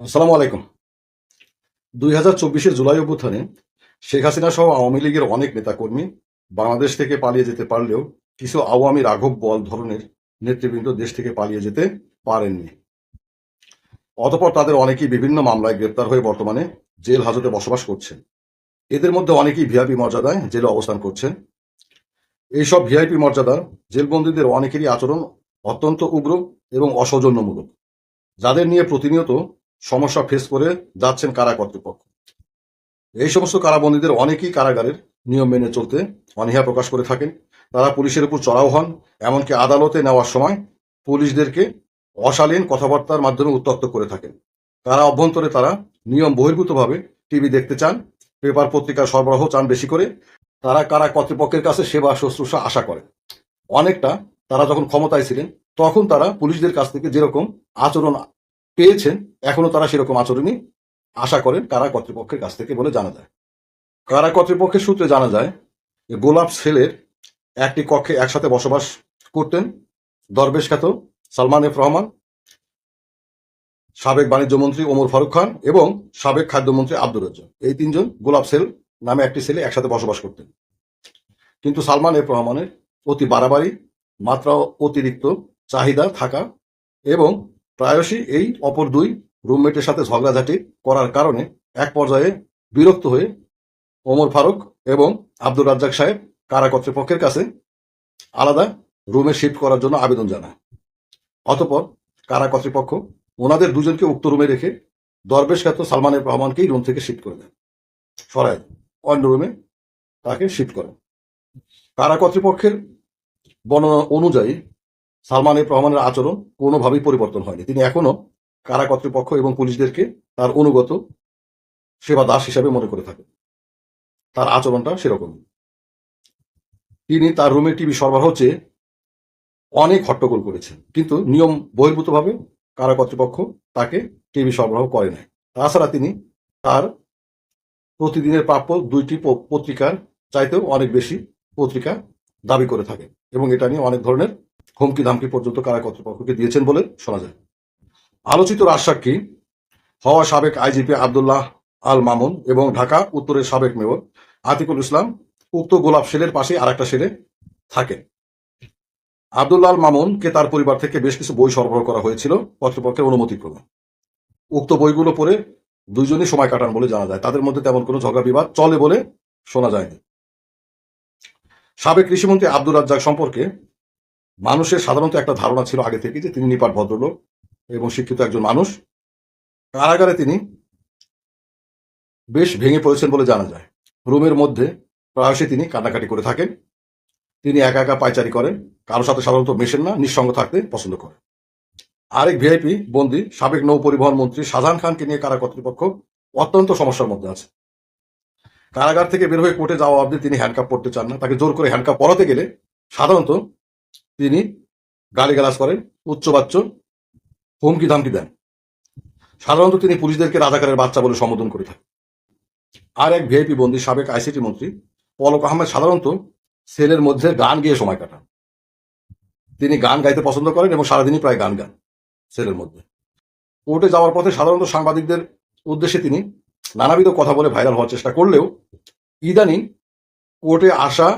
আসসালামু আলাইকুম। দুই হাজার চব্বিশের জুলাই অভ্যুত্থানে শেখ হাসিনা সহ আওয়ামী লীগের অনেক নেতাকর্মী বাংলাদেশ থেকে পালিয়ে যেতে পারলেও কিছু আওয়ামী রাঘব বল ধরনের নেতৃবৃন্দ দেশ থেকে পালিয়ে যেতে পারেননি। অতপর তাদের অনেকেই বিভিন্ন মামলায় গ্রেপ্তার হয়ে বর্তমানে জেল হাজতে বসবাস করছেন। এদের মধ্যে অনেকেই ভিআইপি মর্যাদায় জেলে অবস্থান করছেন। এইসব ভিআইপি মর্যাদার জেলবন্দীদের অনেকেরই আচরণ অত্যন্ত উগ্র এবং অসৌজন্যমূলক। যাদের নিয়ে প্রতিনিয়ত সমস্যা ফেস করে যাচ্ছেন কারা কর্তৃপক্ষ? এই সমস্ত কারাবন্দীদের অনেকেই কারাগারের নিয়ম মেনে চলতে অনীহা প্রকাশ করে থাকেন। তারা পুলিশের উপর চড়াও হন, এমনকি আদালতে নেওয়ার সময় পুলিশদেরকে অশালীন কথাবার্তার মাধ্যমে উত্তক্ত করে থাকেন। তারা অভ্যন্তরে তারা নিয়ম বহির্ভূতভাবে টিভি দেখতে চান, পেপার পত্রিকা সরবরাহ চান বেশি করে, তারা কারা কর্তৃপক্ষের কাছে সেবা শুশ্রূষা আশা করে। অনেকটা তারা যখন ক্ষমতায় ছিলেন, তখন তারা পুলিশদের কাছ থেকে যেরকম আচরণ পেয়েছেন, এখনও তারা সেরকম আচরণই আশা করেন কারা কর্তৃপক্ষের কাছ থেকে বলে জানা যায়। কারা কর্তৃপক্ষের সূত্রে জানা যায় যে গোলাপ সেলের একটি কক্ষে একসাথে বসবাস করতেন দরবেশ খ্যাত সালমান এফ রহমান, সাবেক বাণিজ্য মন্ত্রী ওমর ফারুক খান এবং সাবেক খাদ্যমন্ত্রী আব্দুর রাজ্জাক। এই তিনজন গোলাপ সেল নামে একটি সেলে একসাথে বসবাস করতেন। কিন্তু সালমান এফ রহমানের অতি বাড়াবাড়ি, মাত্রা অতিরিক্ত চাহিদা থাকা এবং প্রায়শই এই অপর দুই রুমমেটের সাথে ঝগড়াঝাটি করার কারণে এক পর্যায়ে বিরক্ত হয়ে ওমর ফারুক এবং আব্দুর রাজ্জাক সাহেব কারা কর্তৃপক্ষের কাছে আলাদা রুমে শিফট করার জন্য আবেদন জানায়। অতপর কারা কর্তৃপক্ষ ওনাদের দুজনকে উক্ত রুমে রেখে দরবেশ খ্যাত সালমানের রহমানকেই রুম থেকে শিফট করে দেন সরায় অন্য রুমে তাকে শিফট করেন। কারা কর্তৃপক্ষের বর্ণনা অনুযায়ী সালমান এফ রহমানের আচরণ কোনোভাবেই পরিবর্তন হয়নি। তিনি এখনও কারা কর্তৃপক্ষ এবং পুলিশদেরকে তার অনুগত সেবা দাস হিসাবে মনে করে থাকেন। তার আচরণটা সেরকম। তিনি তার রুমে টিভি সরবরাহ চেয়ে অনেক হট্টগোল করেছেন, কিন্তু নিয়ম বহির্ভূতভাবে কারা কর্তৃপক্ষ তাকে টিভি সরবরাহ করে নাই। তাছাড়া তিনি তার প্রতিদিনের প্রাপ্য দুইটি পত্রিকার চাইতেও অনেক বেশি পত্রিকা দাবি করে থাকেন এবং এটা নিয়ে অনেক ধরনের হুমকি ধামকি পর্যন্ত কারা কর্তৃপক্ষকে দিয়েছেন বলে শোনা যায়। আলোচিত রাজসাক্ষী হওয়া সাবেক আইজিপি আবদুল্লাহ আল মামুন এবং ঢাকা উত্তরের সাবেক মেয়র আতিকুল ইসলাম উক্ত গোলাপ সেলের পাশে আরেকটা সেলে থাকেন। আবদুল্লাহ মামুনকে তার পরিবার থেকে বেশ কিছু বই সরবরাহ করা হয়েছিল কর্তৃপক্ষের অনুমতিক্রমে। উক্ত বইগুলো পড়ে দুইজনই সময় কাটান বলে জানা যায়। তাদের মধ্যে তেমন কোনো ঝগড়া বিবাদ চলে বলে শোনা যায়নি। সাবেক কৃষিমন্ত্রী আব্দুর রাজ্জাক সম্পর্কে মানুষের সাধারণত একটা ধারণা ছিল আগে থেকে যে তিনি নিপাট ভদ্রলোক এবং শিক্ষিত একজন মানুষ। কারাগারে তিনি বেশ ভেঙে পড়েছেন বলে জানা যায়। রুমের মধ্যে প্রায়শই তিনি কান্নাকাটি করে থাকেন। তিনি একা একা পায়চারি করেন কারোর সাথে সাধারণত মেশেন না, নিঃসঙ্গ থাকতে পছন্দ করেন। আরেক ভিআইপি বন্দী, সাবেক নৌ পরিবহন মন্ত্রী শাহজাহান খানকে নিয়ে কারা কর্তৃপক্ষ অত্যন্ত সমস্যার মধ্যে আছে। কারাগার থেকে বের হয়ে কোর্টে যাওয়া অবধি তিনি হ্যান্ডকাপ পড়তে চান না। তাকে জোর করে হ্যান্ডকাপ পরাতে গেলে সাধারণত তিনি গালিগালাজ করেন, উচ্চবাচ্য, হুমকি ধামকি দেন। সাধারণত তিনি পুলিশদেরকে রাজাকারের বাচ্চা বলে সম্বোধন করে থাকেন। আর এক ভিআইপি বন্দী, সাবেক আইসিটি মন্ত্রী, পলক আহমেদ সাধারণত সেলের মধ্যে গান গেয়ে সময় কাটান। তিনি গান গাইতে পছন্দ করেন এবং সারাদিনই প্রায় গান গান সেলের মধ্যে। কোর্টে যাওয়ার পথে সাধারণত সাংবাদিকদের উদ্দেশ্যে তিনি নানাবিধ কথা বলে ভাইরাল হওয়ার চেষ্টা করলেও ইদানিং কোর্টে আসা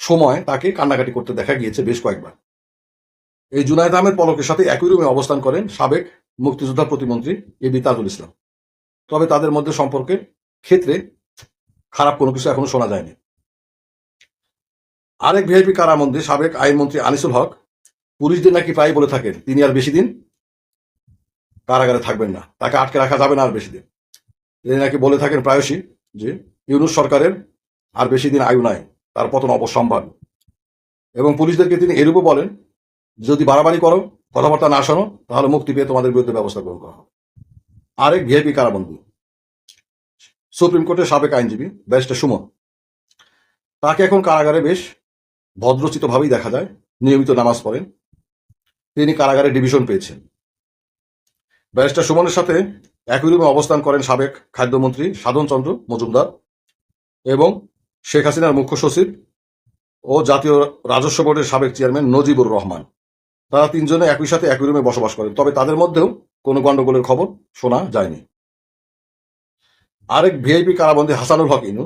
সময় তাকে কান্নাকাটি করতে দেখা গিয়েছে বেশ কয়েকবার। এই জুনায়দ আহমেদ পলকের সাথে একই রুমে অবস্থান করেন সাবেক মুক্তিযোদ্ধা প্রতিমন্ত্রী এ বি তাজুল ইসলাম। তবে তাদের মধ্যে সম্পর্কের ক্ষেত্রে খারাপ কোনো কিছু এখনও শোনা যায়নি। আরেক ভিআইপি কারামন্ত্রী সাবেক আইনমন্ত্রী আনিসুল হক পুলিশদের নাকি প্রায় বলে থাকেন, তিনি আর বেশি দিন কারাগারে থাকবেন না। তাকে আটকে রাখা যাবে না আর বেশি দিন। তিনি নাকি বলে থাকেন প্রায়শই যে, ইউনুস সরকারের আর বেশি দিন আয়ু নাই। তার পতন অবসম্ভাব এবং পুলিশদেরকে তিনি এরূপও বলেন, যদি বাড়াবাড়ি করো, কথাবার্তা না শোনো, তাহলে মুক্তি পেয়ে তোমাদের বিরুদ্ধে ব্যবস্থা গ্রহণ করা হবে। আরেক ভিআইপি কারাবন্দী, সুপ্রিম কোর্টের সাবেক আইনজীবী, ব্যারিস্টার সুমন, তাকে এখন কারাগারে বেশ ভদ্রচিতভাবেই দেখা যায়, নিয়মিত নামাজ পড়েন। তিনি কারাগারে ডিভিশন পেয়েছেন। ব্যারিস্টার সুমনের সাথে একই রুমে অবস্থান করেন সাবেক খাদ্যমন্ত্রী সাধনচন্দ্র মজুমদার এবং শেখ হাসিনার মুখ্য সচিব ও জাতীয় রাজস্ব বোর্ডের সাবেক চেয়ারম্যান নজিবুর রহমান। তারা তিনজনে একই সাথে একই রুমে বসবাস করেন। তবে তাদের মধ্যেও কোনো গন্ডগোলের খবর শোনা যায়নি। আরেক ভিআইপি কারাবন্দী হাসানুল হক ইনু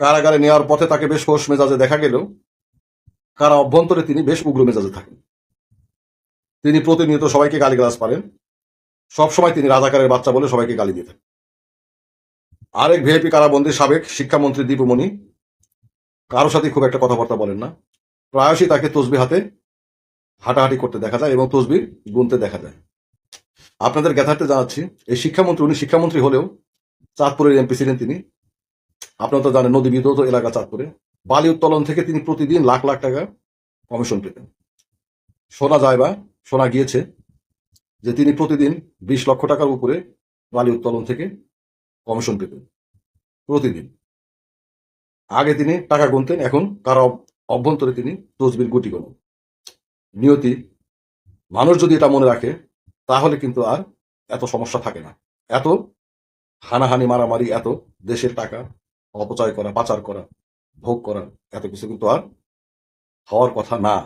কারাগারে নেওয়ার পথে তাকে বেশ হোশ মেজাজে দেখা গেলেও কারা অভ্যন্তরে তিনি বেশ উগ্র মেজাজে থাকেন। তিনি প্রতিনিয়ত সবাইকে গালিগালাজ পারেন। সবসময় তিনি রাজাকারের বাচ্চা বলে সবাইকে গালি দিয়ে থাকেন। আরেক ভিআইপি কারাবন্দী সাবেক শিক্ষামন্ত্রী দীপুমণি কারোর সাথে খুব একটা কথাবার্তা বলেন না। প্রায়শই তাকে তসবি হাতে হাঁটাহাঁটি করতে দেখা যায় এবং তসবির গুনতে দেখা যায়। আপনাদের জ্ঞাতার্থে জানাচ্ছি, এই শিক্ষামন্ত্রী, উনি শিক্ষামন্ত্রী হলেও চাঁদপুরের এমপি ছিলেন তিনি। আপনারা তো জানেন নদী বিধৌত এলাকা চাঁদপুরে। বালি উত্তোলন থেকে তিনি প্রতিদিন লাখ লাখ টাকা কমিশন পেতেন। শোনা যায় বা শোনা গিয়েছে যে তিনি প্রতিদিন বিশ লক্ষ টাকার উপরে বালি উত্তোলন থেকে কমিশন পেতেন প্রতিদিন। আগে তিনি টাকা গুনতেন, এখন তার অভ্যন্তরে তিনি তসবির গুটি গণন। নিয়তি, মানুষ যদি এটা মনে রাখে, তাহলে কিন্তু আর এত সমস্যা থাকে না। এত হানাহানি, মারামারি, এত দেশের টাকা, অপচয় করা, পাচার করা, ভোগ করা, এত কিছু কিন্তু আর হওয়ার কথা না।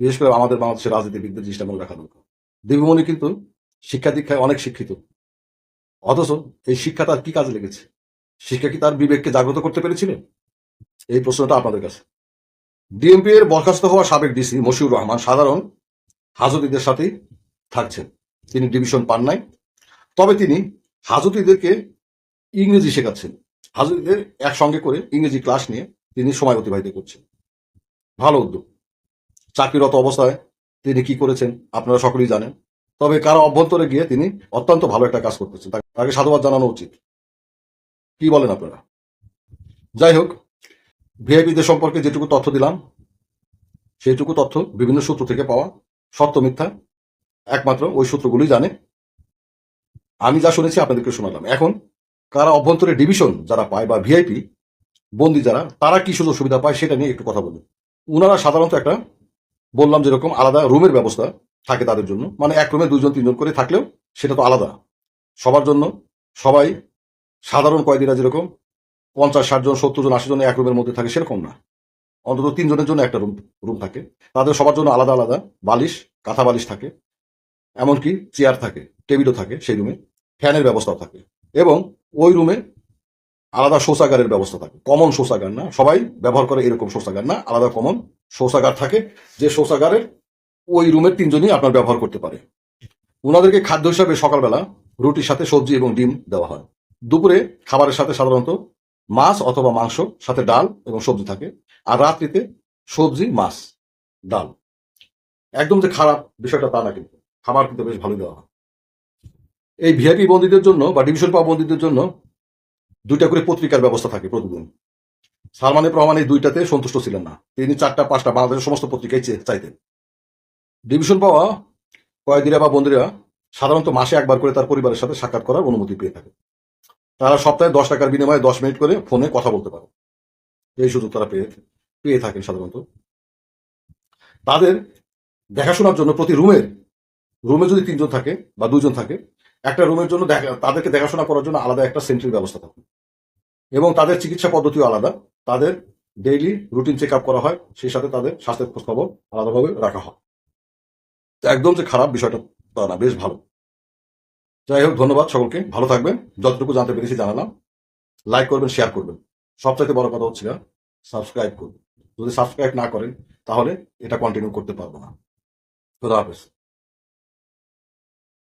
বিশেষ করে আমাদের বাংলাদেশের রাজনীতিবিদদের জিনিসটা মনে রাখা দরকার। দেবীমণি কিন্তু শিক্ষা দীক্ষায় অনেক শিক্ষিত। অথচ এই শিক্ষা তার কি কাজে লেগেছে? শিক্ষা কি তার বিবেককে জাগ্রত করতে পেরেছিলেন এই প্রশ্নটা আপনাদের কাছে। ডিএমপি এর বরখাস্ত হওয়া সাবেক ডিসি মশিউর রহমান সাধারণ হাজতিদের সাথেই থাকছেন। তিনি ডিভিশন পান নাই। তবে তিনি হাজতিদেরকে ইংরেজি শেখাচ্ছেন। হাজতিদের একসঙ্গে করে ইংরেজি ক্লাস নিয়ে তিনি সময় অতিবাহিত করছেন। ভালো উদ্যোগ। চাকরিরত অবস্থায় তিনি কি করেছেন আপনারা সকলেই জানেন। তবে কারও অভ্যন্তরে গিয়ে তিনি অত্যন্ত ভালো একটা কাজ করতেছেন। তাকে সাধুবাদ জানানো উচিত। কি বলেন আপনারা? যাই হোক, ভিআইপিদের সম্পর্কে যেটুকু তথ্য দিলাম সেইটুকু তথ্য বিভিন্ন সূত্র থেকে পাওয়া সত্য মিথ্যা। একমাত্র ওই সূত্রগুলোই জানে। আমি যা শুনেছি আপনাদেরকে শোনালাম। এখন কারা অভ্যন্তরে ডিভিশন যারা পায় বা ভিআইপি বন্দি যারা, তারা কি সুযোগ সুবিধা পায় সেটা নিয়ে একটু কথা বলুন। ওনারা সাধারণত একটা, বললাম যেরকম, আলাদা রুমের ব্যবস্থা থাকে তাদের জন্য। মানে এক রুমে দুজন তিনজন করে থাকলেও সেটা তো আলাদা। সবার জন্য সবাই সাধারণ কয়েদিরা যেরকম, পঞ্চাশ, ষাট জন, সত্তর জন, আশি জন এক রুমের মধ্যে থাকে সেরকম না। অন্তত তিনজনের জন্য একটা রুম রুম থাকে। তাদের সবার জন্য আলাদা আলাদা বালিশ, কাঁথা বালিশ থাকে। এমনকি চেয়ার থাকে, টেবিলও থাকে সেই রুমে, ফ্যানের ব্যবস্থাও থাকে। এবং ওই রুমে আলাদা শৌচাগারের ব্যবস্থা থাকে। কমন শৌচাগার না, সবাই ব্যবহার করে এরকম শৌচাগার না, আলাদা কমন শৌচাগার থাকে। যে শৌচাগারের ওই রুমের তিনজনই আপনার ব্যবহার করতে পারে। ওনাদেরকে খাদ্য হিসাবে সকালবেলা রুটির সাথে সবজি এবং ডিম দেওয়া হয়। দুপুরে খাবারের সাথে সাধারণত মাছ অথবা মাংস, সাথে ডাল এবং সবজি থাকে। আর রাত্রিতে সবজি, মাছ, ডাল। একদম যে খারাপ বিষয়টা তা না কিন্তু। খাবার কিন্তু বেশ ভালো দেওয়া হয়। এই ভিআইপি বন্দীদের জন্য বা ডিভিশন পাওয়া বন্দীদের জন্য দুইটা করে পত্রিকার ব্যবস্থা থাকে প্রতিদিন। সালমানের রহমান এই দুইটাতে সন্তুষ্ট ছিলেন না। তিনি চারটা, পাঁচটা বাংলাদেশের সমস্ত পত্রিকায় চাইতেন। ডিভিশন পাওয়া কয়েদিরা বা বন্দীরা সাধারণত মাসে একবার করে তার পরিবারের সাথে সাক্ষাৎ করার অনুমতি পেয়ে থাকে। তারা সপ্তাহে দশ টাকার বিনিময়ে দশ মিনিট করে ফোনে কথা বলতে পারে। এই সুযোগ তারা পেয়ে পেয়ে থাকেন সাধারণত। তাদের দেখাশোনার জন্য প্রতি রুমের, রুমে যদি তিনজন থাকে বা দুজন থাকে, একটা রুমের জন্য দেখা- তাদেরকে দেখাশোনা করার জন্য আলাদা একটা সেন্ট্রির ব্যবস্থা থাকে। এবং তাদের চিকিৎসা পদ্ধতিও আলাদা। তাদের ডেইলি রুটিন চেক আপ করা হয়, সেই সাথে তাদের স্বাস্থ্যের খোঁজ খবর আলাদাভাবে রাখা হয়। একদম যে খারাপ বিষয়টা, তা না, বেশ ভালো। যাই হোক, ধন্যবাদ সকলকে, ভালো থাকবেন, যতটুকু জানতে পেরেছি জানালাম। লাইক করবেন শেয়ার করবেন। সবচাইতে বড় কথা হচ্ছে সাবস্ক্রাইব করবেন। যদি সাবস্ক্রাইব না করেন, তাহলে এটা কন্টিনিউ করতে পারব না। খোদা হাফেজ।